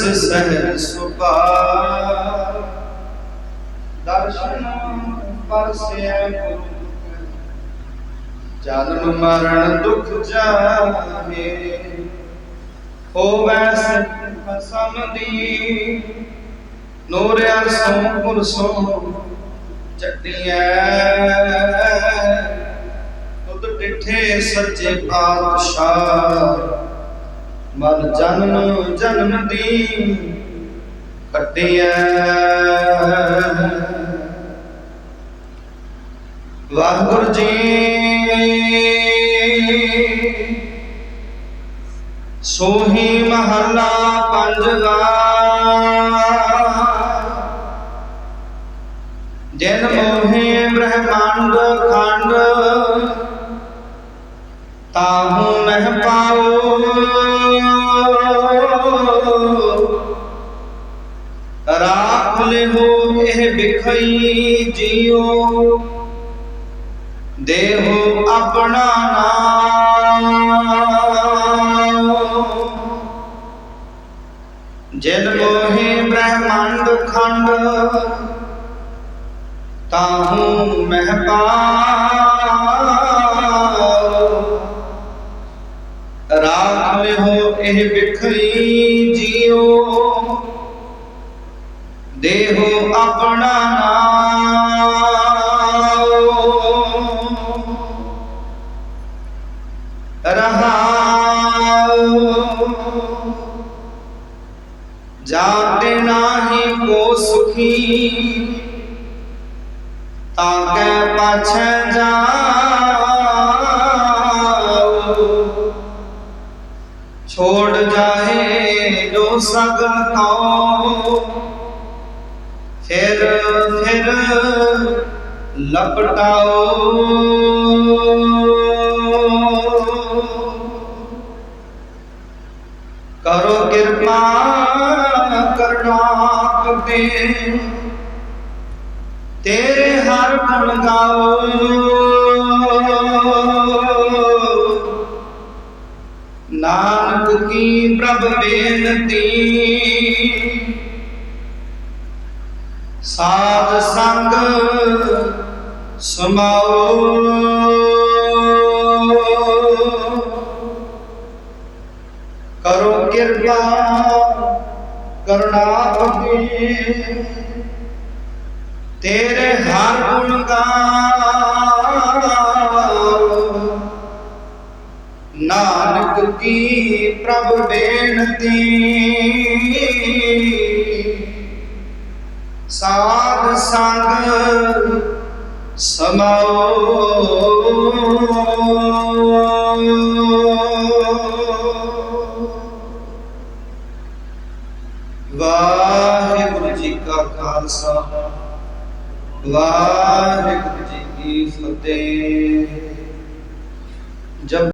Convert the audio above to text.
ਦਿਵਸ ਸਹਿ ਸੁਭਾ ਦਰਸ਼ਨ ਪਰਸਿਆ ਗੁਰੂ ਜਨਮ ਮਰਨ ਦੁਖ ਜਾਹੇ, ਹੋਵੈ ਸਿਫਤ ਸਮਦੀ ਨੂਰ ਅਰਸੋਂ ਪੁਰਸੋਂ ਚੱਟੀਐ ਤੁਧ ਡਿਠੇ ਸੱਚੇ ਪਾਤਸ਼ਾਹ। ਮਨ ਜਨਮ ਜਨਮ ਦੀ ਕੱਟਿਐ। ਵਾਹਿਗੁਰੂ ਜੀ ਸੋਹੀ ਮਹੱਲਾ ਪੰਜਵਾ। ਜਨ ਮੋਹੇ ਬ੍ਰਹਮੰਡ ਖੰਡ ਤਾਹੂ ਮਹਿ ਪਾਓ ਰਾਖ ਲਿਓ ਇਹ ਬਿਖਈ ਜੀਓ। ਦੇਹੋ ਆਪਣਾ ਨਾਮ। ਜਿਨ ਮੋਹਿ ਬ੍ਰਹਮੰਡ ਖੰਡ, ਤਾਹੂ ਮਹਿ ਪਾਓ ਰਾਖ ਲਿਓ ਇਹ ਵਿਖਰੀ ਜੀਓ। ਦੇਹੋ ਆਪਣਾ ਨਾਮ। ਰਹਾਉ। ਜਾਤੇ ਨਾਹੀ ਕੋ ਸੁਖੀ, ਤਾਕੈ ਪਾਛੈ ਜਾਉ। ਛੋੜ ਜਾਏ ਜੋ ਸਗਲ ਕਉ ਫਿਰ ਫਿਰ ਲਪਟਾਓ। ਕਰੋ ਕਿਰਪਾ ਕਰਨਾਕ ਤੇ ਤੇਰੇ ਹਰ ਗੁਣ ਗਾਓ। ਨਾਨਕ ਕੀ ਪ੍ਰਭ ਬੇਨਤੀ ਸਾਧ ਸੰਗ ਸਮਾਓ ਕਰੋ ਕਿਰਪਾ ਕਰਨਾ ਪਤੀ ਤੇਰੇ ਹਰ ਗੁਣ ਗਾਓ ਨਾਨਕ ਕੀ ਪ੍ਰਭ ਬੇਨਤੀ ਸਾਧ ਸੰਗ ਸਮਾਓ ਵਾਹਿਗੁਰੂ ਜੀ ਕਾ ਖਾਲਸਾ ਵਾਹਿਗੁਰੂ ਜੀ ਕੀ ਫਤਿਹ। ਜਬ